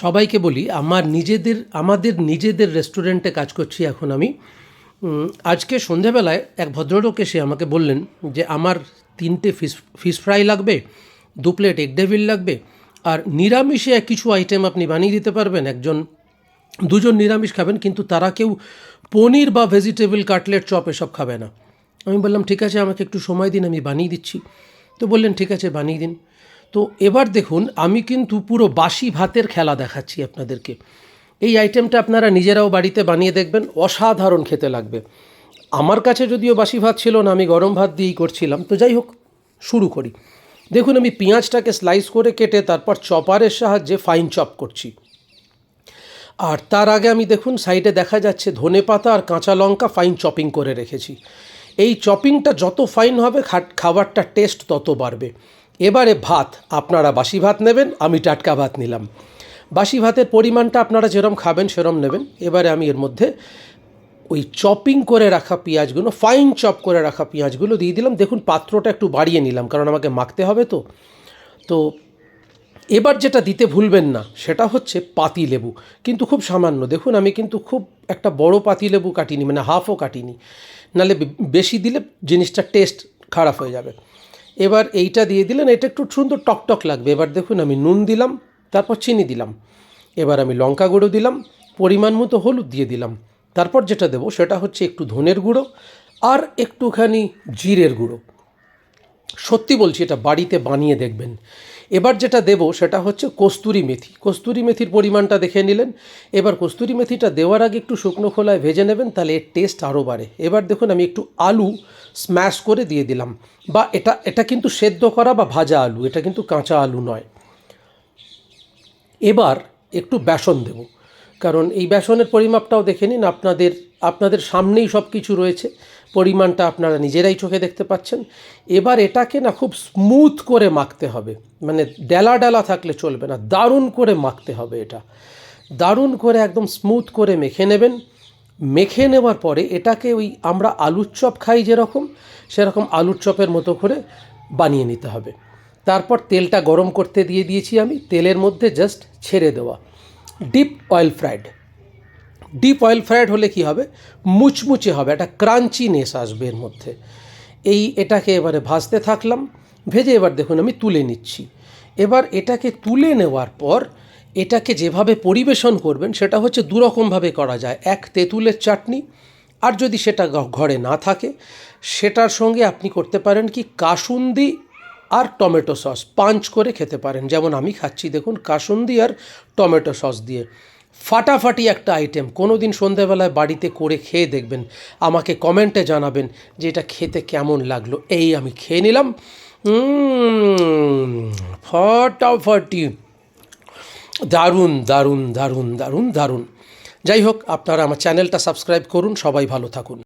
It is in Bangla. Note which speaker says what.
Speaker 1: সবাইকে বলি, আমার নিজেদের, আমাদের নিজেদের রেস্টুরেন্টে কাজ করছি এখন আমি। আজকে সন্ধেবেলায় এক ভদ্রলোক এসে আমাকে বললেন যে, আমার তিনটে ফিশ ফিশ ফ্রাই লাগবে, দু প্লেট এগ ডেভিল লাগবে, আর নিরামিষে কিছু আইটেম আপনি বানিয়ে দিতে পারবেন। একজন, দুজন নিরামিষ খাবেন, কিন্তু তারা কেউ পনির বা ভেজিটেবল কাটলেট চপ এসব খাবে না। আমি বললাম, ঠিক আছে, আমাকে একটু সময় দিন, আমি বানিয়ে দিচ্ছি। তো বললেন, ঠিক আছে, বানিয়ে দিন। তো এবার দেখুন, আমি কিন্তু পুরো বাসি ভাতের খেলা দেখাচ্ছি আপনাদেরকে। এই আইটেমটা আপনারা নিজেরাও বাড়িতে বানিয়ে দেখবেন, অসাধারণ খেতে লাগবে। আমার কাছে যদিও বাসি ভাত ছিল না, আমি গরম ভাত দিয়েই করছিলাম। তো যাই হোক, শুরু করি। দেখুন, আমি পেঁয়াজটাকে স্লাইস করে কেটে তারপর চপারের সাহায্যে ফাইন চপ করছি। আর তার আগে আমি দেখুন সাইডে দেখা যাচ্ছে ধনে পাতা আর কাঁচা লঙ্কা ফাইন চপিং করে রেখেছি। এই চপিংটা যত ফাইন হবে খাবারটার টেস্ট তত বাড়বে। এবারে ভাত, আপনারা বাসি ভাত নেবেন, আমি টাটকা ভাত নিলাম। বাসি ভাতের পরিমাণটা আপনারা যেরম খাবেন, সেরম নেবেন। এবারে আমি এর মধ্যে ওই চপিং করে রাখা পেঁয়াজগুলো ফাইন চপ করে রাখা পেঁয়াজগুলো দিয়ে দিলাম। দেখুন, পাত্রটা একটু বাড়িয়ে নিলাম, কারণ আমাকে মাখতে হবে তো। তো এবার যেটা দিতে ভুলবেন না, সেটা হচ্ছে পাতি লেবু। কিন্তু খুব সামান্য, দেখুন, আমি কিন্তু খুব একটা বড় পাতি লেবু কাটিনি মানে হাফও কাটিনি। নাহলে বে- বেশি দিলে জিনিসটা টেস্ট খারাপ হয়ে যাবে। এবার এইটা দিয়ে দিলেন, এটা একটু সুন্দর টকটক লাগবে। এবার দেখুন, আমি নুন দিলাম, তারপর চিনি দিলাম। এবার আমি লঙ্কা গুঁড়ো দিলাম, পরিমাণ মতো হলুদ দিয়ে দিলাম। তারপর যেটা দেবো সেটা হচ্ছে একটু ধনের গুঁড়ো আর একটুখানি জিরের গুঁড়ো। সত্যি বলছি, এটা বাড়িতে বানিয়ে দেখবেন। এবার যেটা দেব সেটা হচ্ছে কস্তুরি মেথি। কস্তুরি মেথির পরিমাণটা দেখে নিলেন। এবার কস্তুরি মেথিটা দেওয়ার আগে একটু শুকনো খোলায় ভেজে নেবেন, তাহলে এর টেস্ট আরও বাড়ে। এবার দেখুন, আমি একটু আলু স্ম্যাশ করে দিয়ে দিলাম। বা এটা এটা কিন্তু সেদ্ধ করা বা ভাজা আলু, এটা কিন্তু কাঁচা আলু নয়। এবার একটু বেসন দেব। কারণ এই বেসনের পরিমাপটাও দেখে নিন, আপনাদের আপনাদের সামনেই সব কিছু রয়েছে। পরিমাণটা আপনারা নিজেরাই চোখে দেখতে পাচ্ছেন। এবার এটাকে না খুব স্মুথ করে মাখতে হবে। মানে ডেলা ডেলা থাকলে চলবে না, দারুণ করে মাখতে হবে এটা। দারুণ করে একদম স্মুথ করে মেখে নেবেন। মেখে নেওয়ার পরে এটাকে ওই আমরা আলুর চপ খাই যেরকম, সেরকম আলুর চপের মতো করে বানিয়ে নিতে হবে। তারপর তেলটা গরম করতে দিয়ে দিয়েছি আমি। তেলের মধ্যে জাস্ট ছেড়ে দেওয়া। Deep oil fried. Deep oil fried হলে কি হবে? মুচমুচে হবে, একটা ক্রাঞ্চিনেস আসবে এর মধ্যে। এই এটাকে এবারে ভাজতে থাকলাম, ভেজে এবার দেখুন আমি তুলে নিচ্ছি। এবার এটাকে তুলে নেওয়ার পর এটাকে যেভাবে পরিবেশন করবেন, সেটা হচ্ছে দুরকমভাবে করা যায়। এক তেঁতুলের চাটনি, আর যদি সেটা ঘরে না থাকে, সেটার সঙ্গে আপনি করতে পারেন কি, কাসুন্দি আর টমেটো সস পাঞ্চ করে খেতে পারেন। যেমন আমি খাচ্ছি, দেখুন, কাসুন্দি আর টমেটো সস দিয়ে। ফাটাফাটি একটা আইটেম কোনো দিন সন্ধেবেলায় বাড়িতে করে খেয়ে দেখবেন। আমাকে কমেন্টে জানাবেন যে এটা খেতে কেমন লাগল। এই আমি খেয়ে নিলাম। ফাটাফাটি। দারুণ দারুণ দারুণ দারুণ দারুণ। যাই হোক, আপনারা আমার চ্যানেলটা সাবস্ক্রাইব করুন। সবাই ভালো থাকুন।